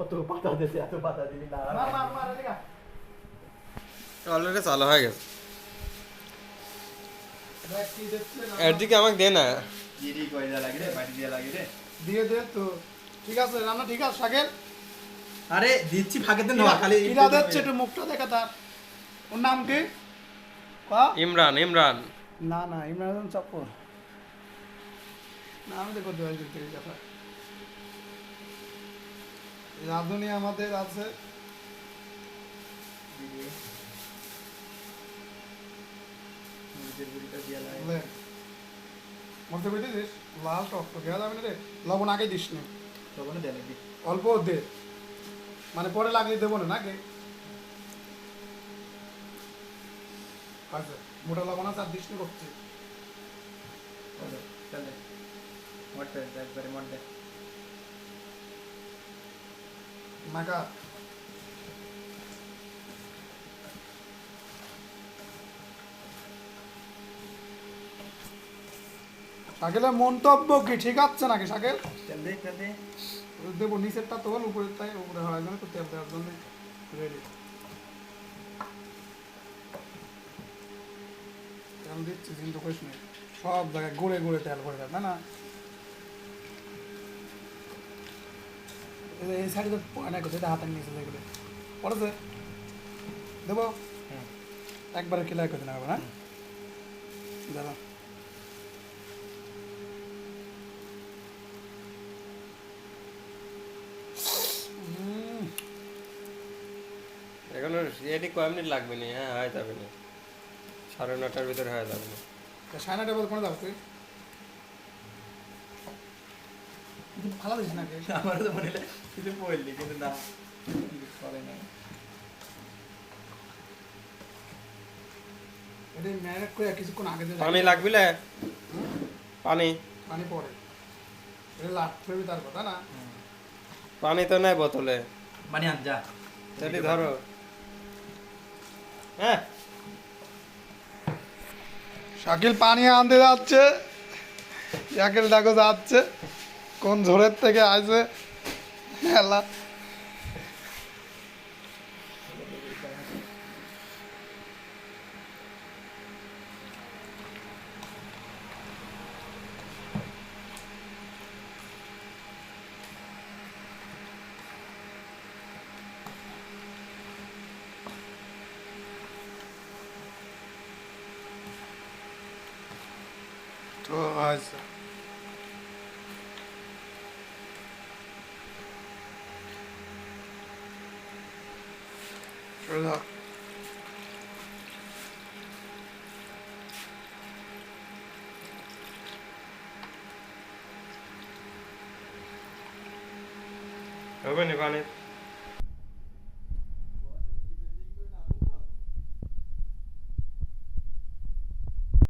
কত পাতা দিয়েছে? এত পাতা দিবি না। অলরেডি চালু হয়ে গেছে। এর দিকে আমাকে দে না। কই লাগে রে বাটি দেয়া লাগে রে। দিয়ে দে তো। ঠিক আছে রান্না ঠিক আছে শাকের আরে দিচ্ছি ফাঁকে দেন না খালি দিচ্ছে একটু মুখটা দেখা তার। ওর নাম কি? ইমরান ইমরান। না না ইমরান চাপ্পর না আমি একদিন থেকে কথা রাঁধুনি আমাদের আছে। দিয়া লাল টক টক। যাবে না রে লবণ আগে দিস না। তখন দেয়া লাগবে অল্প দে। মানে পরে লাগলে দেবো না নাকি? আচ্ছা মোটা লবণ আছে আর দিস না করছি। চলে মোটে একবারে মোটে নাকা শাকেলের মন্তব্য কি? ঠিক আছে নাকি শাকেল? দেবো নিচেরটা তো হল উপরের তাই উপরে হয় জন্য তো তেল দেওয়ার জন্য রেডি তেল দিচ্ছি চিন্তা করিস না সব জায়গায় গড়ে গড়ে তেল করে দেয় না? এই- সাইডে তো পয়না করছে এটা হাতের নিচে দেখলে পড়েছে দেবো। একবারে কিলাই করে দিন হ্যাঁ দাদা এখন এটি কয় মিনিট লাগবে না হ্যাঁ হয়ে যাবে না সাড়ে নটার ভিতরে হয়ে যাবে না সাড়ে নটা কোনে যাব তুই কিছু ভালো দিস নাকি আমার তো মনে হলো কিছু বললি কিন্তু না করে না এটা ম্যারিনেট করে কিছুক্ষণ আগে পানি লাগবে? পানি পানি এটা তার কথা না পানি তো নাই বোতলে আন যা তাহলে ধরো হ্যাঁ শাকিল পানি আনতে যাচ্ছে শাকিল দেখো যাচ্ছে কোন ঝোরের থেকে আসে হেলা তো আচ্ছা চলে যাও। হবে না পানি